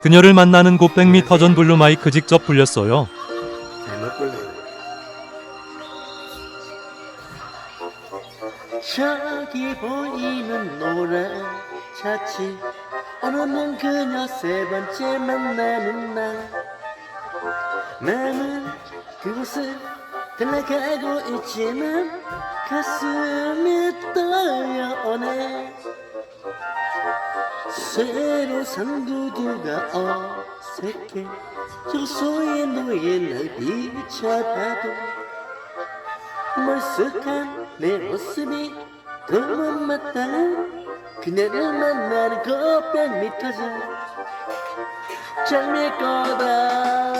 그녀를 만나는 곱백미 터전 블루마이크 직접 불렸어요. 저기 보이는 노래 자취 오늘은 그녀 세 번째 만나는 날. 나는 그곳을 들러가고 있지만 가슴이 떨려오네. 새로 산 구두가 어색해. 평소에 너의 날 비춰봐도 멀쑥한 내 모습이 너무 맞다. 그녀를 만나는 거변 미터져 잘릴 거다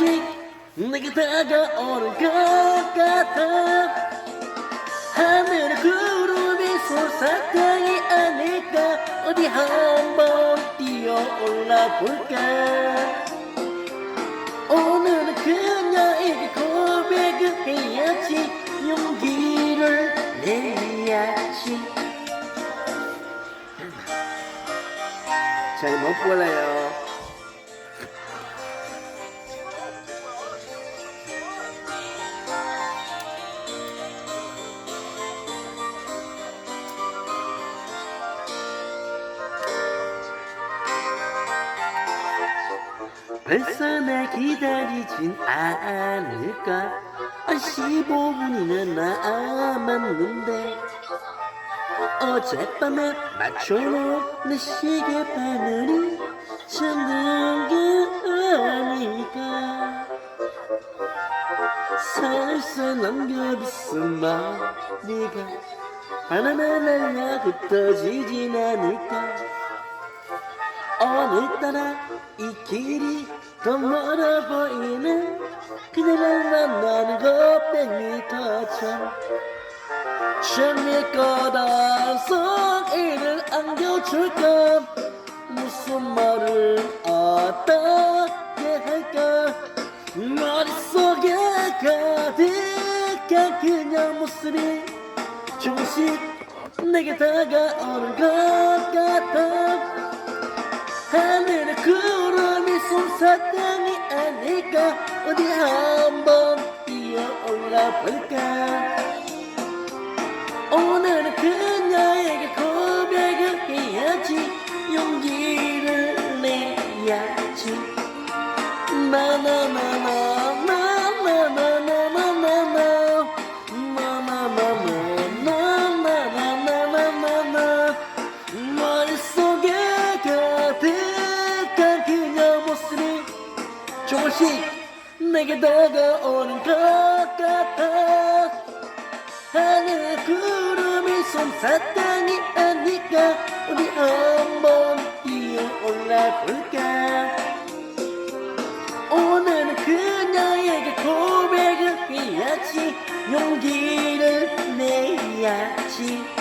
조금씩 내게 다가오는 것 같아. 하늘의 구름이 소사탕이 아닐까. 어디 한번 뛰어올라 볼까. 오늘은 그녀에게 고백을 해야지. 용기를 내야지. 잘못 골라요? 벌써 날 기다리진 않을까? 15분이나 남았는데. 어젯밤에 맞춰놓은 내 시계 바늘이 잠든 게 아닐까? 살살 넘겨비쓴 머리가. 바람에 날려 흩어지진 않을까? 오늘따라 이 길이 더 멀어 보이는 그녀를 만나는 거 100m 전 재미 거다 속이를 안겨줄까? 무슨 말을 어떻게 할까? 머릿속에 가득한 그녀 모습이 조금씩 내게 다가오는 것 같아. 하늘의 구름 사탕이 아닐까? 어디 한번 뛰어올라 볼까? 오늘은 그녀에게 고백을 해야지. 용기를 내야지. 만나만 조금씩 내게 다가오는 것 같아. 하늘 구름이 솜사탕이 아니까 우리 한번 뛰어올라 볼까? 오늘은 그녀에게 고백을 해야지 용기를 내야지